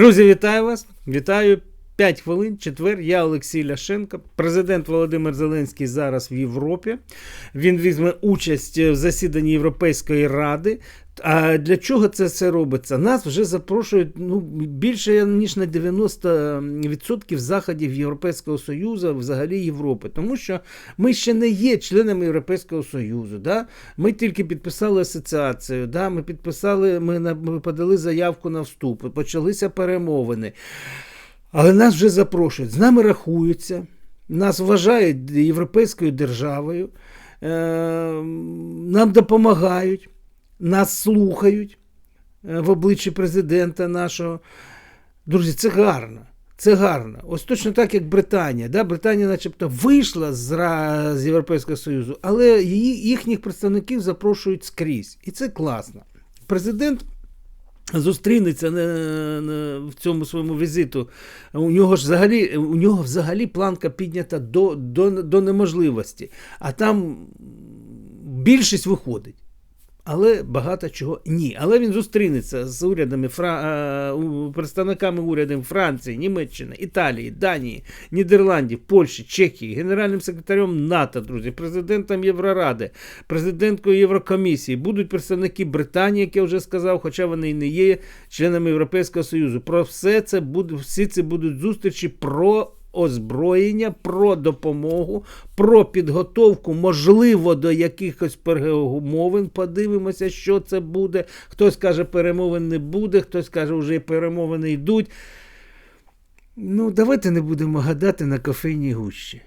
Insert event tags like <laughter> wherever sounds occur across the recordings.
Друзі, вітаю вас! Вітаю 5 хвилин. Четвер. Я Олексій Ляшенко. Президент Володимир Зеленський зараз в Європі. Він візьме участь в засіданні Європейської ради. А для чого це все робиться? Нас вже запрошують ну, більше ніж на 90% заходів Європейського Союзу, взагалі Європи, тому що ми ще не є членами Європейського Союзу. Да? Ми тільки підписали асоціацію, да? ми підписали, ми, на- ми подали заявку на вступ, почалися перемовини. Але нас вже запрошують, з нами рахуються, нас вважають європейською державою, е, нам допомагають, нас слухають е, в обличчі президента нашого. Друзі, це гарно. Це гарно. Ось точно так, як Британія. Да? Британія, начебто, вийшла з, з Європейського Союзу, але її, їхніх представників запрошують скрізь. І це класно. Президент зустрінеться на, на, в цьому своєму візиту. У нього ж взагалі, у нього взагалі планка піднята до, до, до неможливості. А там більшість виходить. Але багато чого ні. Але він зустрінеться з урядами Фра... е, представниками урядів Франції, Німеччини, Італії, Данії, Нідерландів, Польщі, Чехії, генеральним секретарем НАТО, друзі, президентом Євроради, президенткою Єврокомісії. Будуть представники Британії, як я вже сказав, хоча вони і не є членами Європейського Союзу. Про все це буде, всі це будуть зустрічі про. Озброєння, про допомогу, про підготовку, можливо, до якихось перемовин. Подивимося, що це буде. Хтось каже, перемовин не буде, хтось каже, вже перемовини йдуть. Ну, давайте не будемо гадати на кофейній гущі.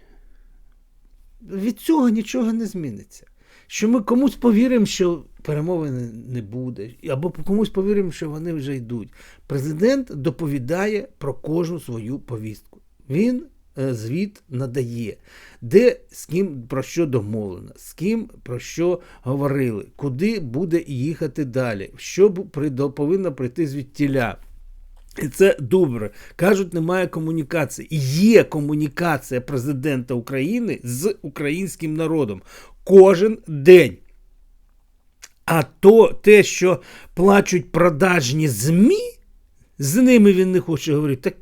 Від цього нічого не зміниться. Що ми комусь повіримо, що перемовини не буде, або комусь повіримо, що вони вже йдуть. Президент доповідає про кожну свою повістку. Він е, звіт надає, де з ким про що домовлено, з ким про що говорили, куди буде їхати далі, що повинно прийти звідтіля. І це добре. Кажуть, немає комунікації. Є комунікація президента України з українським народом кожен день. А то те, що плачуть продажні ЗМІ, з ними він не хоче говорити. Так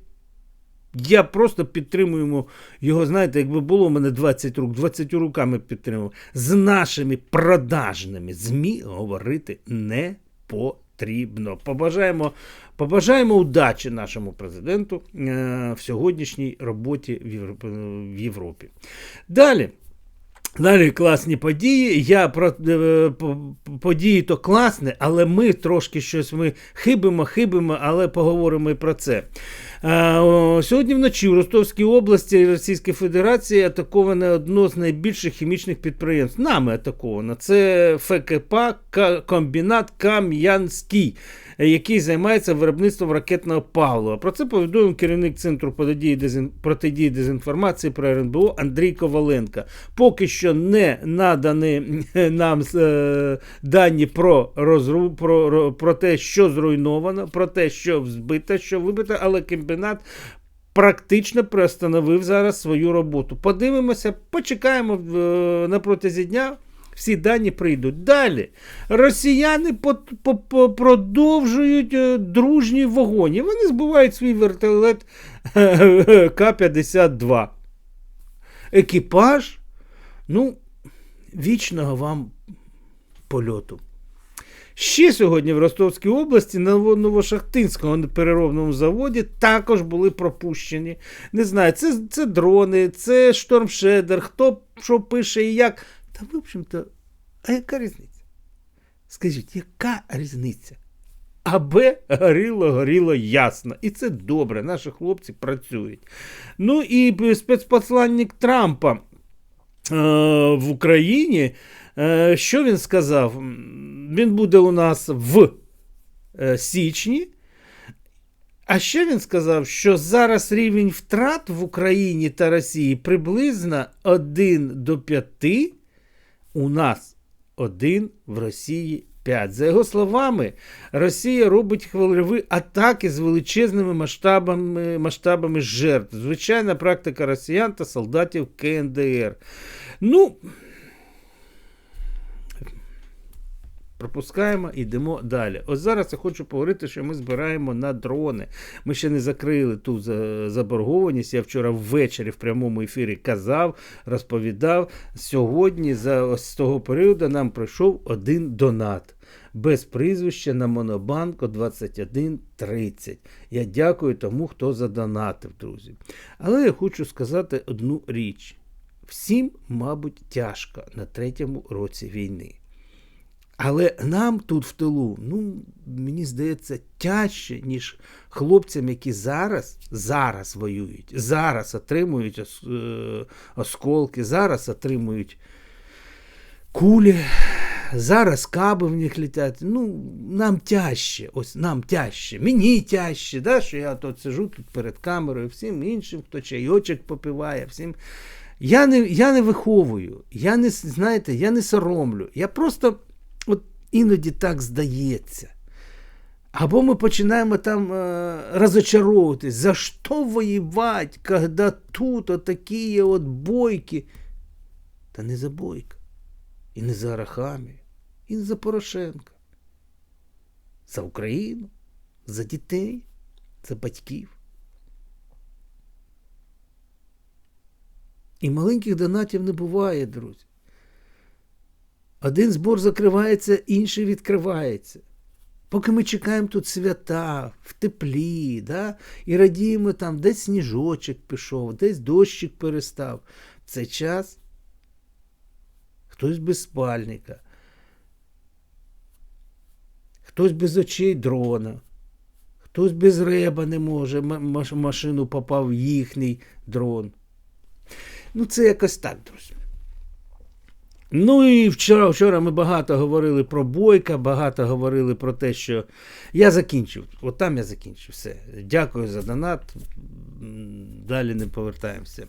я просто підтримуємо його, знаєте, якби було в мене 20 рук, 20 руками підтримував. З нашими продажними ЗМІ говорити не потрібно. Побажаємо, побажаємо удачі нашому президенту е, в сьогоднішній роботі в Європі. Далі. Далі класні події. Я про е, події то класне, але ми трошки щось ми хибимо, хибимо, але поговоримо і про це. Е, Сьогодні вночі в Ростовській області Російської Федерації атаковане одно з найбільших хімічних підприємств. Нами атаковано. Це ФКП Ка- комбінат Кам'янський, який займається виробництвом ракетного палива. Про це повідомив керівник Центру протидії, дезін... протидії дезінформації про РНБО Андрій Коваленко. Поки що не надані нам е, дані про, розру... про, ро- про те, що зруйновано, про те, що збито, що вибито, але комбінат практично приостановив зараз свою роботу. Подивимося, почекаємо е, на протязі дня. Всі дані прийдуть. Далі. Росіяни продовжують е, дружній вогонь. І Вони збивають свій вертолет <laughs> К-52. Екіпаж, ну, вічного вам польоту. Ще сьогодні в Ростовській області на Ново- Новошахтинському переробному заводі також були пропущені. Не знаю, це, це дрони, це штормшедер, хто що пише і як. Та, в общем-то, а яка різниця? Скажіть, яка різниця? Аби горіло, горіло ясно. І це добре, наші хлопці працюють. Ну і спецпосланник Трампа е, в Україні. Е, Що він сказав? Він буде у нас в е, січні. А ще він сказав, що зараз рівень втрат в Україні та Росії приблизно 1 до 5. У нас один в Росії 5. За його словами, Росія робить хвильові атаки з величезними масштабами, масштабами жертв. Звичайна практика росіян та солдатів КНДР. Ну, Пропускаємо, йдемо далі. Ось зараз я хочу поговорити, що ми збираємо на дрони. Ми ще не закрили ту заборгованість. Я вчора ввечері в прямому ефірі казав, розповідав. Сьогодні, за ось з того періоду, нам прийшов один донат. Без прізвища на Монобанку 2130. Я дякую тому, хто задонатив, друзі. Але я хочу сказати одну річ: всім, мабуть, тяжко на третьому році війни. Але нам тут в тилу, ну, мені здається, тяжче, ніж хлопцям, які зараз, зараз воюють, зараз отримують е, осколки, зараз отримують кулі, зараз каби в них літять. Ну, нам тяжче, ось нам тяжче. Мені тяжче, да, що я тут сижу тут перед камерою, всім іншим, хто чайочок попиває, всім. Я не, я не виховую, я не, знаєте, я не соромлю. Я просто іноді так здається. Або ми починаємо там е, розочаровуватись, за що воювати, коли тут отакі от бойки. Та не за бойка. І не за Арахамію, і не за Порошенка. За Україну, за дітей, за батьків. І маленьких донатів не буває, друзі. Один збор закривається, інший відкривається. Поки ми чекаємо тут свята, в теплі, да? і радіємо там, десь сніжочок пішов, десь дощик перестав. Цей час хтось без спальника, хтось без очей дрона, хтось без реба не може, машину попав їхній дрон. Ну, це якось так, друзі. Ну і вчора, вчора ми багато говорили про Бойка, багато говорили про те, що я закінчив. От там я закінчив. Все. Дякую за донат. Далі не повертаємося.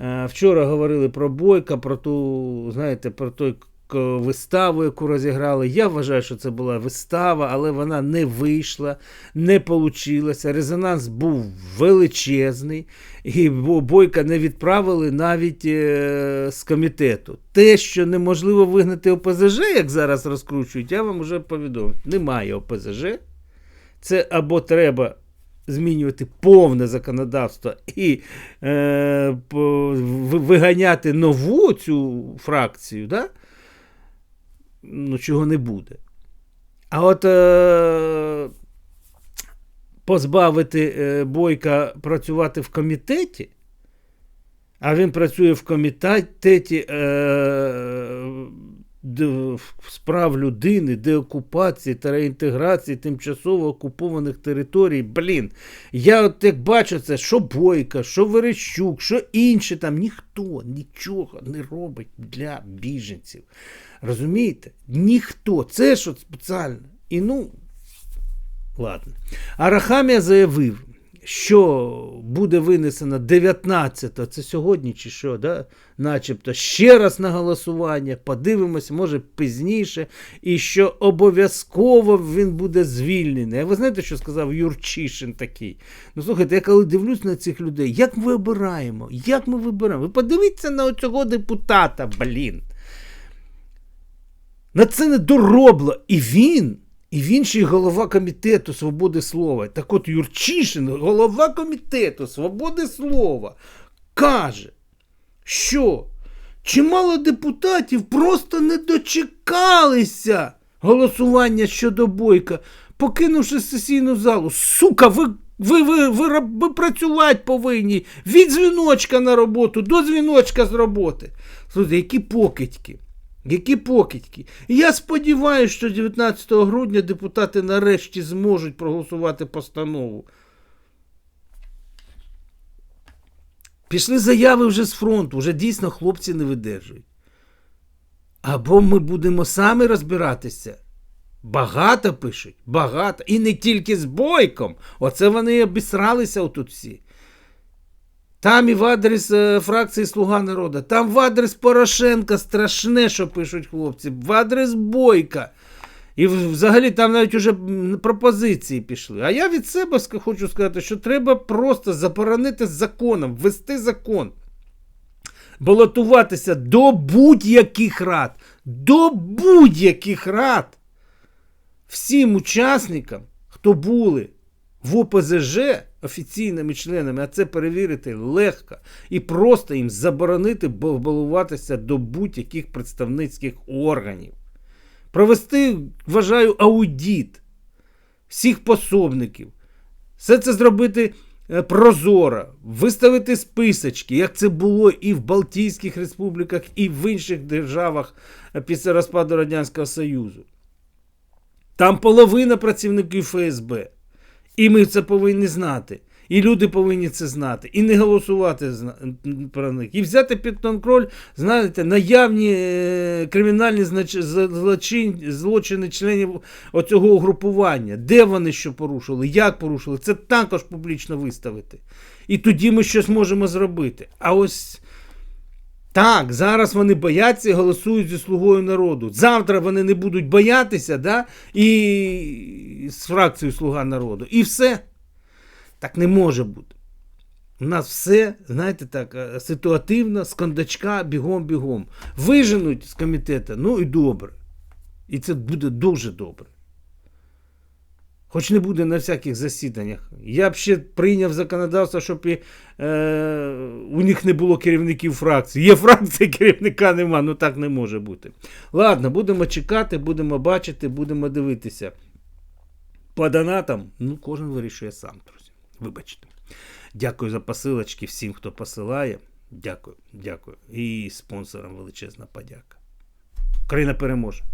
Е, Вчора говорили про Бойка, про ту, знаєте, про той виставу, яку розіграли. Я вважаю, що це була вистава, але вона не вийшла, не получилася. Резонанс був величезний, і Бойка не відправили навіть е, з комітету. Те, що неможливо вигнати ОПЗЖ, як зараз розкручують, я вам вже повідомив. Немає ОПЗЖ. Це або треба змінювати повне законодавство і е, виганяти нову цю фракцію, да? Ну, чого не буде. А от е, позбавити е, Бойка працювати в комітеті, а він працює в комітеті е, справ людини, деокупації та реінтеграції тимчасово окупованих територій. Блін, я от як бачу це, що Бойка, що Верещук, що інші там, ніхто нічого не робить для біженців. Розумієте? Ніхто. Це що спеціально. І ну, ладно. Арахамія заявив, що буде винесено 19, це сьогодні чи що, да? начебто ще раз на голосування, подивимось, може пізніше, і що обов'язково він буде звільнений. А ви знаєте, що сказав Юрчишин такий? Ну слухайте, я коли дивлюсь на цих людей, як ми обираємо? Як ми вибираємо? Ви подивіться на оцього депутата, блін. На це не доробло. І він, і він ще й голова комітету свободи слова. Так от Юрчишин, голова комітету свободи слова, каже, що чимало депутатів просто не дочекалися голосування щодо бойка, покинувши сесійну залу. Сука, ви. Ви, ви, ви, ви працювати повинні від дзвіночка на роботу до дзвіночка з роботи. Слухайте, які покидьки. Які покидьки. Я сподіваюся, що 19 грудня депутати нарешті зможуть проголосувати постанову. Пішли заяви вже з фронту, вже дійсно хлопці не видержують. Або ми будемо самі розбиратися. Багато пишуть, багато. І не тільки з бойком. Оце вони обісралися отут всі. Там і в адрес е, фракції Слуга народу, там в адрес Порошенка страшне, що пишуть хлопці, в адрес Бойка. І взагалі там навіть уже пропозиції пішли. А я від себе хочу сказати, що треба просто заборонити законом, ввести закон. Балотуватися до будь-яких рад. До будь-яких рад. всім учасникам, хто були в ОПЗЖ офіційними членами, а це перевірити легко, і просто їм заборонити бал- балуватися до будь-яких представницьких органів. Провести, вважаю, аудіт всіх пособників. Все це зробити е, прозоро, виставити списочки, як це було і в Балтійських республіках, і в інших державах е, після розпаду Радянського Союзу. Там половина працівників ФСБ. І ми це повинні знати. І люди повинні це знати, і не голосувати про них. І взяти під контроль, знаєте, наявні е, кримінальні знач- злочин, злочини членів оцього угрупування, де вони що порушили, як порушили, це також публічно виставити. І тоді ми щось можемо зробити. А ось так, зараз вони бояться і голосують зі слугою народу. Завтра вони не будуть боятися, да? і з фракцією Слуга народу. І все. Так не може бути. У нас все, знаєте, так, е, ситуативно, з кондачка, бігом-бігом. Виженуть з комітету, ну і добре. І це буде дуже добре. Хоч не буде на всяких засіданнях. Я б ще прийняв законодавство, щоб і, е, у них не було керівників фракцій. Є фракція, <laughs> керівника нема, ну так не може бути. Ладно, будемо чекати, будемо бачити, будемо дивитися. По донатам, ну, кожен вирішує сам, друзі. Вибачте. Дякую за посилочки всім, хто посилає. Дякую, дякую. І спонсорам величезна подяка. Україна переможе.